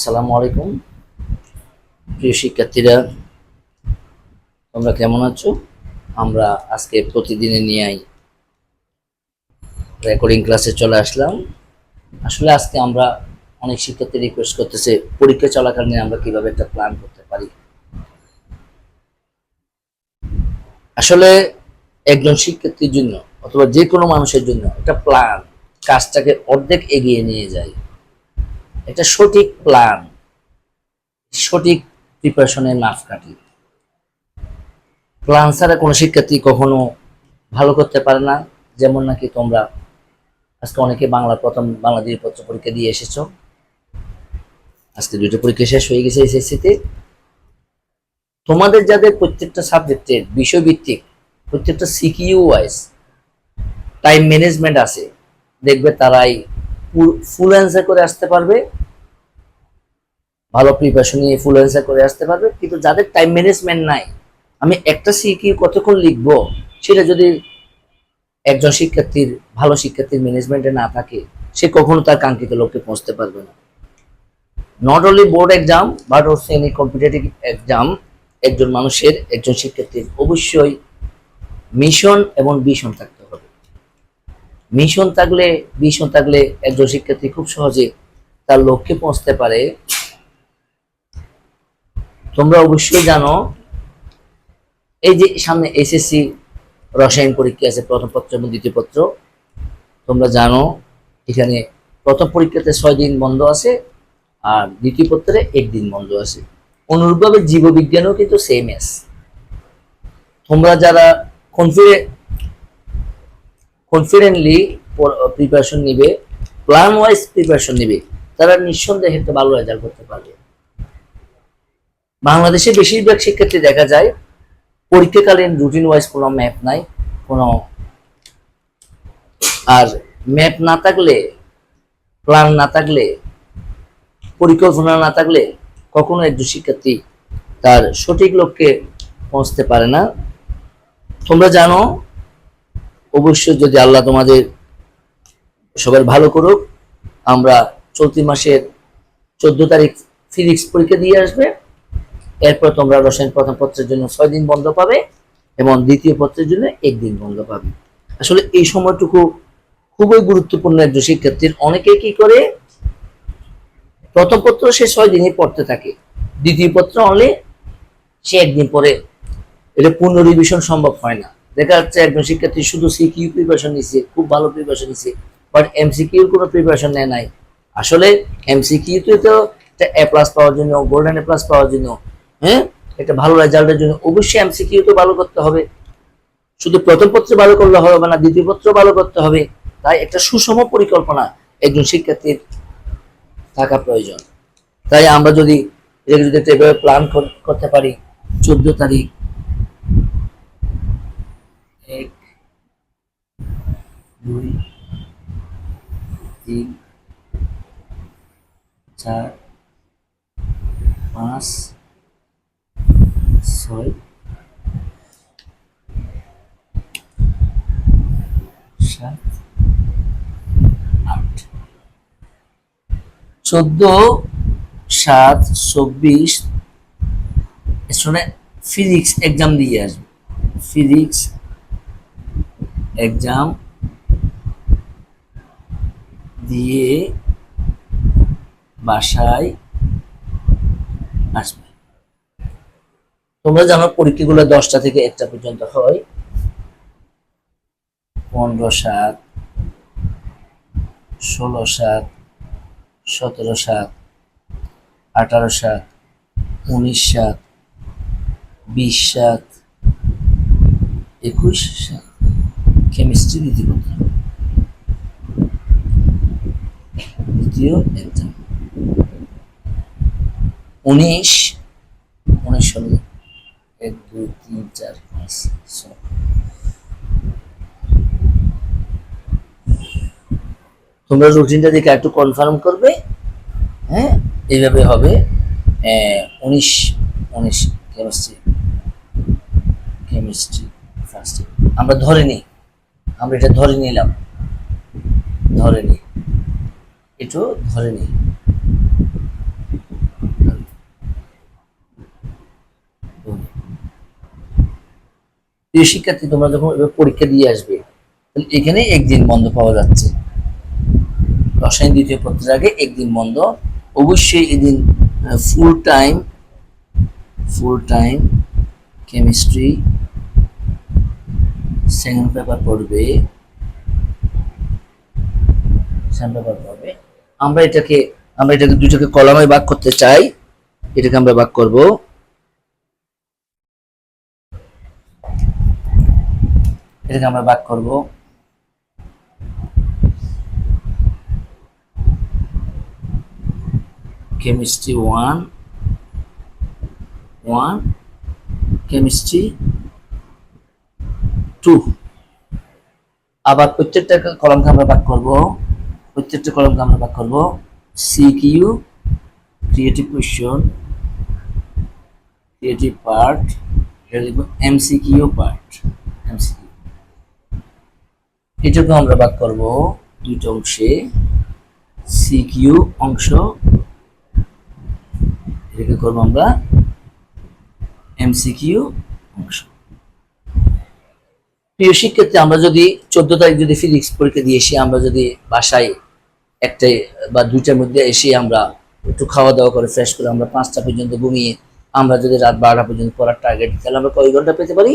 আসসালামু আলাইকুম। প্রিয় শিক্ষার্থীরা, তোমরা কেমন আছো? আমরা আজকে প্রতিদিনে নিয়ে রেকর্ডিং ক্লাসে চলে আসলাম। আসলে আজকে আমরা অনেক শিক্ষার্থী রিকোয়েস্ট করতেছে, পরীক্ষা চলাকালীন আমরা কীভাবে একটা প্ল্যান করতে পারি? আসলে একজন শিক্ষার্থীর জন্য অথবা যে কোনো মানুষের জন্য একটা প্ল্যান কাজটাকে অর্ধেক এগিয়ে নিয়ে যায় একটা সঠিক প্ল্যান সঠিক প্রিপারেশনের মাপকাঠি। প্ল্যান ছাড়া কোনো শিক্ষার্থী কখনো ভালো করতে পারে না। যেমন নাকি তোমরা আজকে অনেকে বাংলা প্রথম বাংলা পত্র পরীক্ষা দিয়ে এসেছ। আজকে দুটো পরীক্ষা শেষ হয়ে গেছে এসএসসিতে তোমাদের যাদের প্রত্যেকটা সাবজেক্টের বিষয়ভিত্তিক, প্রত্যেকটা সিকিউ ওয়াইজ টাইম ম্যানেজমেন্ট আছে, দেখবে তারাই ফুল অ্যান্সার করে আসতে পারবে। ভালো প্রিপারেশন নিয়ে ফুল অ্যান্সার করে আসতে পারবে। কিন্তু যাদের টাইম ম্যানেজমেন্ট নাই, আমি একটা সিকি কতক্ষণ লিখব, সেটা যদি একজন শিক্ষার্থীর, ভালো শিক্ষার্থীর ম্যানেজমেন্টে না থাকে, সে কখনো তার কাঙ্ক্ষিত লক্ষ্যে পৌঁছতে পারবে না। Not only board exam but also any competitive exam একজন মানুষের, একজন শিক্ষার্থীর অবশ্যই মিশন এবং ভিশন থাকতে মিশন থাকলে মিশন থাকলে একজন শিক্ষার্থী খুব সহজে তার লক্ষ্যে পৌঁছতে পারে। তোমরা অবশ্যই জানো, এই যে সামনে এসএসসি রসায়ন পরীক্ষা আছে, প্রথম পত্র এবং দ্বিতীয় পত্র। তোমরা জানো, এখানে প্রথম পরীক্ষাতে ছয় দিন বন্ধ আছে আর দ্বিতীয় পত্রে একদিন বন্ধ আছে। অনুরূপভাবে জীববিজ্ঞানও কিন্তু সেম এস তোমরা যারা কনফিডেন্ট কনফিডেন্টলি প্রিপারেশন নিবে প্ল্যান ওয়াইজ প্রিপারেশন নিবে, তারা নিঃসন্দেহে একটা ভালো রেজাল্ট করতে পারবে। বাংলাদেশে বেশিরভাগ শিক্ষার্থী দেখা যায় পরীক্ষাকালীন রুটিন ওয়াইজ কোনো ম্যাপ নাই, কোনো আর ম্যাপ না থাকলে প্ল্যান না থাকলে, পরিকল্পনা না থাকলে কখনো একজন শিক্ষার্থী তার সঠিক লক্ষ্যে পৌঁছতে পারে না। তোমরা জানো অবশ্যই যদি আল্লাহ তোমাদের সবার ভালো করুক, আমরা চলতি মাসের চোদ্দ তারিখ ফিজিক্স পরীক্ষা দিয়ে আসবে। এরপর তোমরা রসায়ন প্রথম পত্রের জন্য ছয় দিন বন্ধ পাবে এবং দ্বিতীয় পত্রের জন্য একদিন বন্ধ পাবে। আসলে এই সময়টুকু খুবই গুরুত্বপূর্ণ একজন শিক্ষার্থীর। অনেকে কি করে? প্রথম পত্র সে ছয় দিনই পড়তে থাকে। দ্বিতীয় পত্র হলে সে একদিন পরে। এটা পূর্ণ সম্ভব হয় না। দেখা যাচ্ছে একজন শিক্ষার্থী শুধু সিকিউ প্রিপারেশন নিচ্ছে খুব ভালো প্রিপারেশন নিচ্ছে বাট এমসিকিউর কোনো প্রিপারেশন নেয় নাই। আসলে এমসিকিউতে তো একটা এ প্লাস পাওয়ার জন্য গোল্ডেন এ প্লাস পাওয়ার জন্য হ্যাঁ? একটা ভালো রেজাল্টের জন্য অবশ্যই এমসিকিউ তো ভালো করতে হবে। শুধু প্রথম পত্র ভালো করলে হবে না, দ্বিতীয় পত্র ভালো করতে হবে। তাই একটা সুষম পরিকল্পনা একজন শিক্ষার্থীর থাকা প্রয়োজন। তাই আমরা যদি যদি একটা এভাবে প্ল্যান করতে পারি, চোদ্দ তারিখ এক, দুই, তিন, চার, পাঁচ, ছয়, সাত, আট। চোদ্দ, সাত, চব্বিশ শুনে ফিজিক্স এক্সাম দিয়ে আসবে। ফিজিক্স এক্সাম দিয়ে বাসায় আসবে। তোমরা জানো পরীক্ষাগুলো দশটা থেকে একটা পর্যন্ত হয়। পনেরো সাত, ষোলো সাত, সতেরো সাত, আঠারো সাত, উনিশ সাত, বিশ সাত, একুশ সাত। কেমিস্ট্রি দ্বিতীয় দ্বিতীয় এক্সাম উনিশ উনিশ ষোলো এক, দুই, তিন, চার, পাঁচ, ছয়। তোমরা রুটিনটা দেখে একটু কনফার্ম করবে হ্যাঁ? এইভাবে হবে উনিশ উনিশ কেমিস্ট্রি কেমিস্ট্রি ফার্স্ট আমরা ধরে নিই আমরা এটা ধরে নিলাম। ধরে নি। এটাও ধরে নি। প্রিয় শিক্ষার্থী তোমরা যখন পরীক্ষা দিয়ে আসবে, তাহলে এখানে একদিন বন্ধ পাওয়া যাচ্ছে। রসায়ন দ্বিতীয় পত্রের আগে একদিন বন্ধ। অবশ্যই এদিন full time full time chemistry second paper পড়বে সেকেন্ড পেপার পড়বে। আমরা এটাকে আমরা এটাকে দুইটাকে কলামে ভাগ করতে চাই। এটাকে আমরা ভাগ করব। এটাকে আমরা ভাগ করব। Chemistry one one, chemistry two আবার প্রত্যেকটা কলমকে আমরা ভাগ করব। প্রত্যেকটা কলমকে আমরা ভাগ করব। C Q creative question creative part এটা লিখব এমসিকিউ পার্ট এমসিকিউ এটাকে আমরা ভাগ করব দুইটা অংশে। সিকিউ অংশ, এটাকে করব আমরা এমসিকিউ অংশ। প্রিয় শিক্ষার্থী, আমরা যদি চোদ্দ তারিখ যদি ফিজিক্স পরীক্ষা দিয়ে এসে আমরা যদি বাসায় একটাই বা দুইটার মধ্যে এসে আমরা একটু খাওয়া দাওয়া করে ফ্রেশ করে আমরা পাঁচটা পর্যন্ত ঘুমিয়ে আমরা যদি রাত বারোটা পর্যন্ত পড়ার টার্গেট তাহলে আমরা কয় ঘণ্টা পেতে পারি?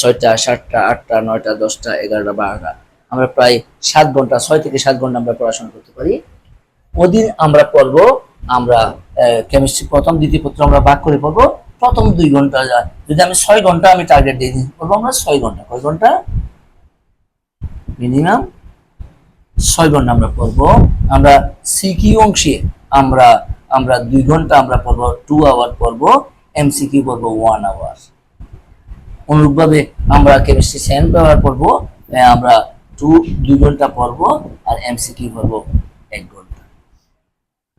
ছয়টা, সাতটা, আটটা, নয়টা, দশটা, এগারোটা, বারোটা। আমরা প্রায় সাত ঘণ্টা, ছয় থেকে সাত ঘণ্টা আমরা পড়াশোনা করতে পারি। ওদিন আমরা পড়ব, আমরা কেমিস্ট্রি প্রথম, দ্বিতীয় পত্র আমরা ভাগ করে পড়ব। প্রথম দুই ঘণ্টা যা- যদি আমি ছয় ঘণ্টা আমি টার্গেট দিয়ে দিই পড়ব আমরা ছয় ঘণ্টা। কয় ঘণ্টা? মিনিমাম ছয় ঘণ্টা আমরা পড়ব আমরা সিকিউ অংশে আমরা আমরা দুই ঘণ্টা আমরা পড়ব টু আওয়ার পড়ব এমসিকিউ পড়ব ওয়ান আওয়ার অনুরূপভাবে আমরা কেমিস্ট্রি সেকেন্ড ব্যবহার করব আমরা টু দুই ঘণ্টা পড়ব আর এমসিকিউ পড়ব এক ঘণ্টা।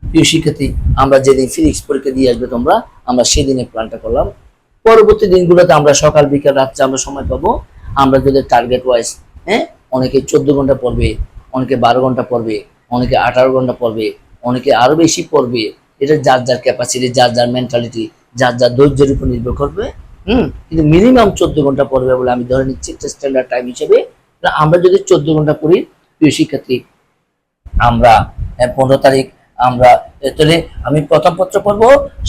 প্রিয় শিক্ষার্থী, আমরা যেদিন ফিজিক্স পরীক্ষা দিয়ে আসবে তোমরা আমরা সেদিনে প্ল্যানটা করলাম। পরবর্তী দিনগুলোতে আমরা সকাল, বিকাল, রাত্রে আমরা সময় পাবো। আমরা যদি টার্গেট ওয়াইজ হ্যাঁ অনেকে চোদ্দ ঘণ্টা পড়বে, অনেকে বারো ঘণ্টা পড়বে, অনেকে আঠারো ঘণ্টা পড়বে, অনেকে আরও বেশি পড়বে। এটা যার যার ক্যাপাসিটি যার যার মেন্টালিটি যার যার ধৈর্যের উপর নির্ভর করবে। হুম, কিন্তু মিনিমাম চোদ্দ ঘণ্টা পড়বে বলে আমি ধরে নিচ্ছি স্ট্যান্ডার্ড টাইম হিসেবে। আমরা যদি চোদ্দ ঘণ্টা পড়ি, প্রিয় শিক্ষার্থী, আমরা পনেরো তারিখ আমরা তাহলে আমি প্রথম পত্র পড়ব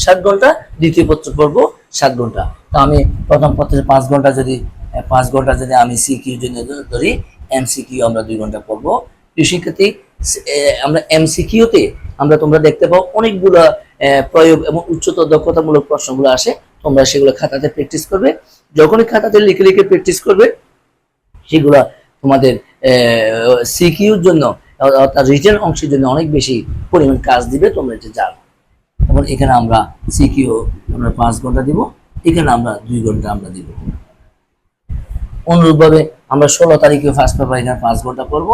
সাত ঘণ্টা দ্বিতীয় পত্র পড়ব সাত ঘণ্টা। তো আমি প্রথম পত্রে পাঁচ ঘণ্টা যদি পাঁচ ঘণ্টা যদি আমি সিকিউ জন্য ধরি এমসিকিউ আমরা দুই ঘণ্টা পড়ব। এ, আমরা এমসিকিউতে আমরা তোমরা দেখতে পাও অনেকগুলো প্রয়োগ এবং উচ্চতর দক্ষতামূলক প্রশ্নগুলো আসে। তোমরা সেগুলো খাতাতে প্র্যাকটিস করবে। যখনই খাতাতে লিখে লিখে প্র্যাকটিস করবে সেগুলো তোমাদের সিকিউর জন্য অর্থাৎ রিটার্ন অংশের জন্য অনেক বেশি পরিমাণ কাজ দিবে, তোমরা এটা জানো। এবং এখানে আমরা সিকিউ আমরা পাঁচ ঘণ্টা দিব, এখানে আমরা দুই ঘণ্টা আমরা দিব। অনুরূপভাবে আমরা ষোলো তারিখে ফার্স্ট পেপার এখানে পাঁচ ঘণ্টা পড়ব,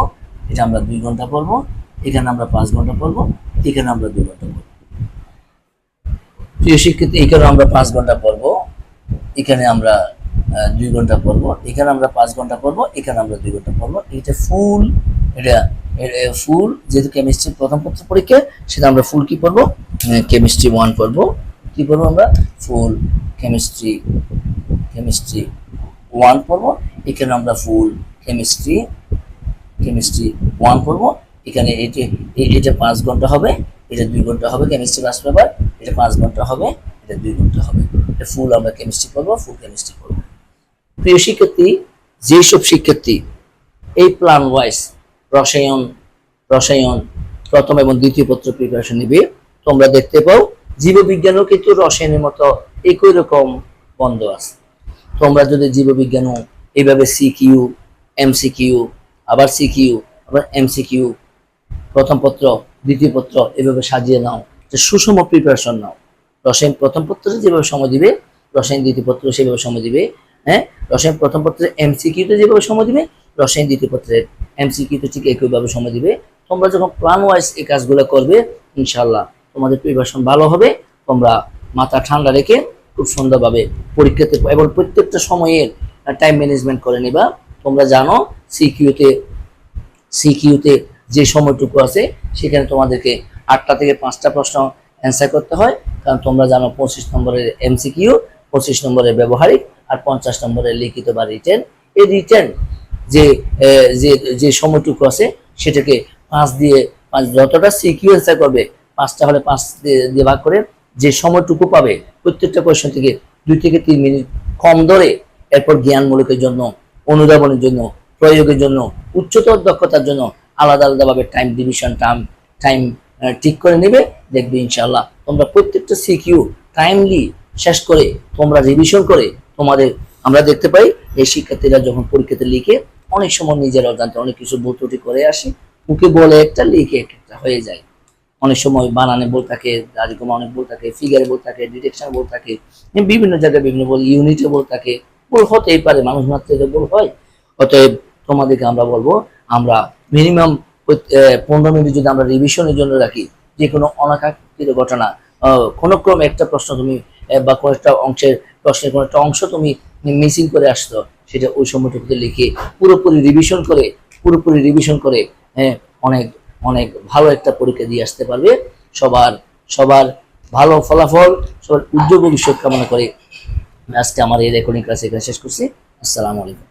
এটা আমরা দুই ঘণ্টা পড়ব, এখানে আমরা পাঁচ ঘণ্টা পড়ব, এখানে আমরা দুই ঘণ্টা পড়ব। প্রিয় শিক্ষিত এখানে আমরা পাঁচ ঘণ্টা পড়ব, এখানে আমরা দুই ঘণ্টা পড়ব, এখানে আমরা পাঁচ ঘণ্টা পড়ব, এখানে আমরা দুই ঘণ্টা পড়ব, এটা ফুল এটা ফুল, যেহেতু কেমিস্ট্রির প্রথম পত্র পরীক্ষা, সেটা আমরা ফুল কি পড়ব? কেমিস্ট্রি ওয়ান পড়ব। কি পড়ব আমরা? ফুল কেমিস্ট্রি কেমিস্ট্রি ওয়ান পড়ব। এখানে আমরা ফুল কেমিস্ট্রি কেমিস্ট্রি ওয়ান পড়ব। এখানে এটি এটা পাঁচ ঘণ্টা হবে, এটা দুই ঘণ্টা হবে কেমিস্ট্রি ফার্স্ট পেপার এটা পাঁচ ঘণ্টা হবে, এটা দুই ঘণ্টা হবে। এটা ফুল আমরা কেমিস্ট্রি পড়ব, ফুল কেমিস্ট্রি পড়ব। প্রিয় শিক্ষার্থী, যেসব শিক্ষার্থী, এই প্ল্যান ওয়াইজ রসায়ন রসায়ন প্রথম এবং দ্বিতীয় পত্র প্রিপারেশন নিবে। তোমরা দেখতে পাও, জীববিজ্ঞানও কিন্তু রসায়নের মতো একই রকম বন্ধ আছে। তোমরা যদি জীববিজ্ঞানও এইভাবে সিকিউ এমসিকিউ আবার সিকিউ আবার এমসিকিউ প্রথম পত্র, দ্বিতীয় পত্র এভাবে সাজিয়ে নাও, যে সুষম প্রিপারেশন নাও। রসায়ন প্রথম পত্রে যেভাবে সময় দিবে, রসায়ন দ্বিতীয় পত্র সেভাবে সময় দিবে হ্যাঁ? রসায়ন প্রথম পত্রের এমসিকিউতে যেভাবে সময় দিবে, রসায়ন দ্বিতীয় পত্রের এমসিকিউতে ঠিক একইভাবে সময় দিবে। তোমরা যখন প্ল্যান ওয়াইজ এই কাজগুলো করবে ইনশাল্লাহ তোমাদের প্রিপারেশন ভালো হবে। তোমরা মাথা ঠান্ডা রেখে খুব সুন্দরভাবে পরীক্ষাতে এবং প্রত্যেকটা সময়ের টাইম ম্যানেজমেন্ট করে নিবা। তোমরা জানো সিকিউতে সিকিউতে যে সময়টুকু আছে, সেখানে তোমাদেরকে আটটা থেকে পাঁচটা প্রশ্ন অ্যান্সার করতে হয়। কারণ তোমরা জানো, পঁচিশ নম্বরের এমসিকিউ পঁচিশ নম্বরের ব্যবহারিক আর পঞ্চাশ নম্বরের লিখিত বা রিটেন এই রিটেন যে যে যে সময়টুকু আছে, সেটাকে পাঁচ দিয়ে পাঁচ যতটা সিকুয়েন্সার করবে, পাঁচটা হলে পাঁচ দিয়ে ভাগ করে যে সময়টুকু পাবে, প্রত্যেকটা কোয়েশন থেকে দুই থেকে তিন মিনিট কম ধরে এরপর জ্ঞানমূলকের জন্য, অনুধাবনের জন্য, প্রয়োগের জন্য, উচ্চতর দক্ষতার জন্য আলাদা আলাদাভাবে টাইম ডিভিশন টাইম টাইম ঠিক করে নেবে, দেখবে ইনশাল্লাহ তোমরা প্রত্যেকটা সিকিউ টাইমলি শেষ করে তোমরা রিভিশন করে তোমাদের আমরা দেখতে পাই, এই শিক্ষার্থীরা যখন পরীক্ষাতে লিখে অনেক সময় নিজের অজান্তে অনেক কিছু ভুল ত্রুটি করে আসে মুখে বলে একটা, লিখে একটা হয়ে যায়। অনেক সময় বানানে বল থাকে দারিকমা অনেক বল থাকে ফিগারে বল থাকে ডিটেকশন বল থাকে, বিভিন্ন জায়গায় বিভিন্ন বল ইউনিটে বল থাকে বল হতেই পারে, মানুষ মাত্র বল হয়। অতএব তোমাদেরকে আমরা বলব, আমরা মিনিমাম পনেরো মিনিট যদি আমরা রিভিশনের জন্য রাখি যে কোনো অনাকাঙ্ক্ষিত ঘটনা কোনো ক্রমে একটা প্রশ্ন তুমি বা কোনো একটা অংশের, প্রশ্নের কোনো একটা অংশ তুমি মিসিং করে আসছো সেটা ওই সময়টুকুতে লিখে পুরোপুরি রিভিশন করে, পুরোপুরি রিভিশন করে হ্যাঁ অনেক অনেক ভালো একটা পরীক্ষা দিয়ে আসতে পারবে। সবার সবার ভালো ফলাফল, সবার উজ্জ্বল ভবিষ্যৎ কামনা করে আজকে আমার এই রেকর্ডিং ক্লাস এখানে শেষ করছি। আসসালামু আলাইকুম।